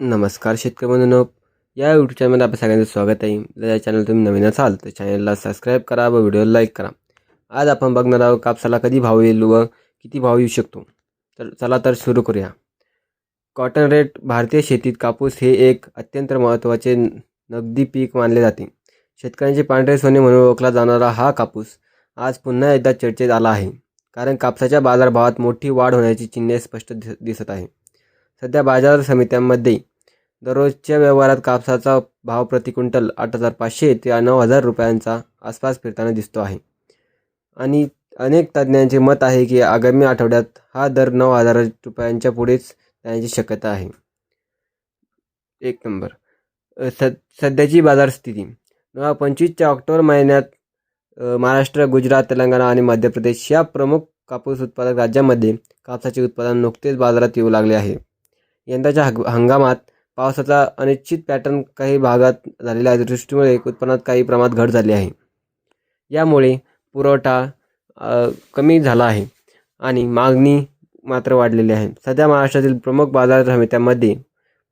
नमस्कार शेतकरी बंधूंनो. या यूट्यूब चॅनलमध्ये आपल्या सगळ्यांचं स्वागत आहे. जर या चॅनल तुम्ही नवीन असाल तर चॅनलला सबस्क्राईब करा व व्हिडिओला लाईक करा. आज आपण बघणार आहोत कापसाला कधी भाव येईल व किती भाव येऊ शकतो. तर चला तर सुरू करूया. कॉटन रेट भारतीय शेतीत कापूस हे एक अत्यंत महत्त्वाचे नगदी पीक मानले जाते. शेतकऱ्यांचे पांढरे सोने म्हणून ओळखला जाणारा हा कापूस आज पुन्हा एकदा चर्चेत आला आहे. कारण कापसाच्या बाजारभावात मोठी वाढ होण्याची चिन्हे स्पष्ट दिसत आहे. सध्या बाजार समित्यांमध्ये दररोजच्या व्यवहारात कापसाचा भाव प्रति क्विंटल आठ हजार पाचशे ते नऊ हजार रुपयांचा आसपास फिरताना दिसतो आहे. आणि अनेक तज्ज्ञांचे मत आहे की आगामी आठवड्यात हा दर नऊ हजार रुपयांच्या पुढेच जाण्याची शक्यता आहे. एक नंबर. स सद सध्याची बाजार स्थिती नव्या पंचवीसच्या ऑक्टोबर महिन्यात महाराष्ट्र गुजरात तेलंगणा आणि मध्य प्रदेश या प्रमुख कापूस उत्पादक राज्यांमध्ये कापसाचे उत्पादन नुकतेच बाजारात येऊ लागले आहे. यंदाच्या हग हंगामात पावसाचा अनिश्चित पॅटर्न काही भागात झालेला आहे. दृष्टीमुळे उत्पन्नात काही प्रमाणात घट झाली आहे. यामुळे पुरवठा कमी झाला आहे आणि मागणी मात्र वाढलेली आहे. सध्या महाराष्ट्रातील प्रमुख बाजार समित्यांमध्ये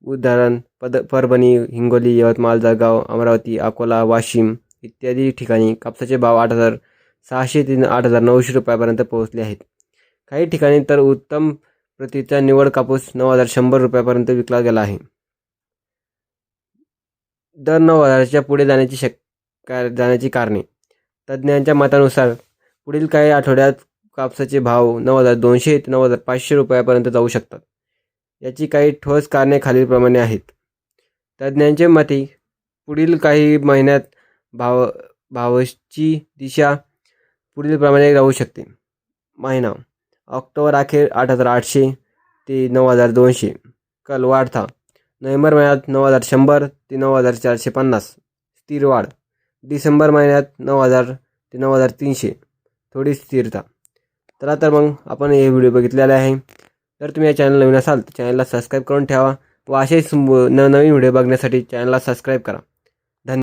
उदाहरण पद परभणी हिंगोली यवतमाळ जळगाव अमरावती अकोला वाशिम इत्यादी ठिकाणी कापसाचे भाव आठ हजार सहाशे ते आठ हजार नऊशे रुपयापर्यंत पोहोचले आहेत. काही ठिकाणी तर उत्तम प्रतीचा निवड कापूस नऊ हजार शंभर रुपयापर्यंत विकला गेला आहे. दर नऊ हजाराच्या पुढे जाण्याची शक जाण्याची कारणे. तज्ज्ञांच्या मतानुसार पुढील काही आठवड्यात कापसाचे भाव नऊ हजार दोनशे ते नऊ हजार पाचशे रुपयापर्यंत जाऊ शकतात. याची काही ठोस कारणे खालीलप्रमाणे आहेत. तज्ज्ञांचे मते पुढील काही महिन्यात भाव भावची दिशा पुढीलप्रमाणे राहू शकते. महिना ऑक्टोबर अखेर आठ हजार आठशे ते नऊ हजार दोनशे. कल वाढता. नोव्हेंबर महिन्यात नऊ हजार शंभर ते नऊ हजार चारशे पन्नास. स्थिर वाढ. डिसेंबर महिन्यात नऊ हजार ते नऊ हजार तीनशे. थोडी स्थिरता. चला तर मग आपण हे व्हिडिओ बघितलेले आहे. जर तुम्ही या चॅनल नवीन असाल तर चॅनलला सबस्क्राईब करून ठेवा व असेच न नवीन व्हिडिओ बघण्यासाठी चॅनलला सबस्क्राईब करा.